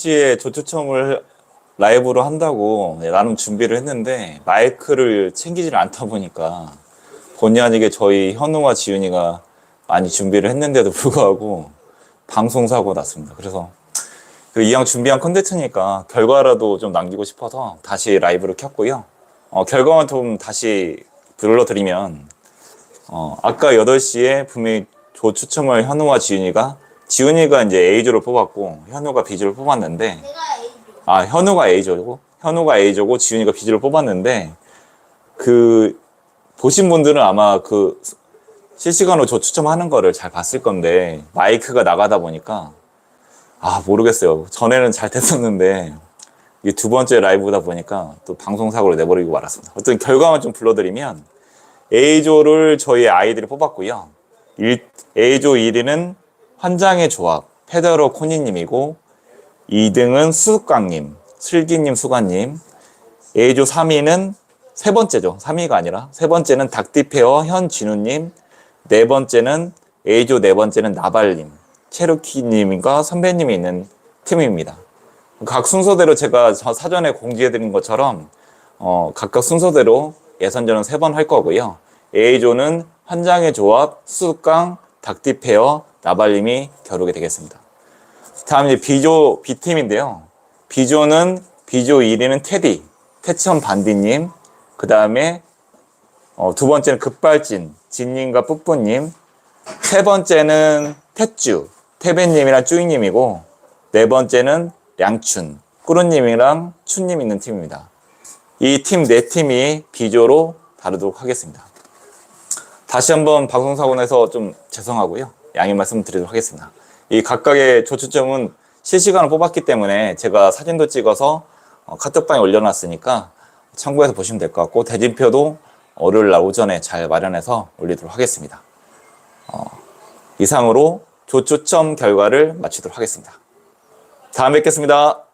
시에 조추첨을 라이브로 한다고 나름 준비를 했는데 마이크를 챙기질 않다 보니까 본의 아니게 저희 현우와 지윤이가 많이 준비를 했는데도 불구하고 방송 사고 났습니다. 그래서 그 이왕 준비한 컨텐츠니까 결과라도 좀 남기고 싶어서 다시 라이브를 켰고요. 어, 결과만 좀 다시 불러드리면 어, 아까 8시에 분명히 조 추첨을 현우와 지윤이가 지윤이가 이제 A조를 뽑았고 현우가 B조를 뽑았는데 내가 A조. 아 현우가 A조고 현우가 A조고 지윤이가 B조를 뽑았는데 그 보신 분들은 아마 그 실시간으로 저 추첨하는 거를 잘 봤을 건데 마이크가 나가다 보니까 아 모르겠어요. 전에는 잘 됐었는데 이게 두 번째 라이브다 보니까 또 방송 사고를 내버리고 말았습니다. 어떤 결과만 좀 불러드리면 A조를 저희 아이들이 뽑았고요. 일- A조 1위는 환장의 조합 페더러 코니님이고 2등은 수강님, 슬기님, 수관님. A조 3위는 세 번째죠. 3위가 아니라 세 번째는 닭디페어 현진우님. 네 번째는 A조 네 번째는 나발님, 체르키님과 선배님이 있는 팀입니다. 각 순서대로 제가 저 사전에 공지해드린 것처럼 어, 각각 순서대로 예선전은 세 번 할 거고요. A조는 환장의 조합, 수강, 닭디페어, 나발님이 겨루게 되겠습니다. 다음 이제 B조 B팀인데요. B조는 B조 1위는 테디, 태천 반디님. 그 다음에 어, 두 번째는 급발진, 진님과 뿌뿌님. 세 번째는 태쭈, 태배님이랑 쭈이님이고 네 번째는 량춘, 꾸루님이랑 춘님 있는 팀입니다. 이 팀 네 팀이 B조로 다루도록 하겠습니다. 다시 한번 방송사고 내서 좀 죄송하고요. 양해 말씀드리도록 하겠습니다. 이 각각의 조추점은 실시간으로 뽑았기 때문에 제가 사진도 찍어서 어, 카톡방에 올려놨으니까 참고해서 보시면 될 것 같고 대진표도 월요일 날 오전에 잘 마련해서 올리도록 하겠습니다. 어, 이상으로 조추첨 결과를 마치도록 하겠습니다. 다음 뵙겠습니다.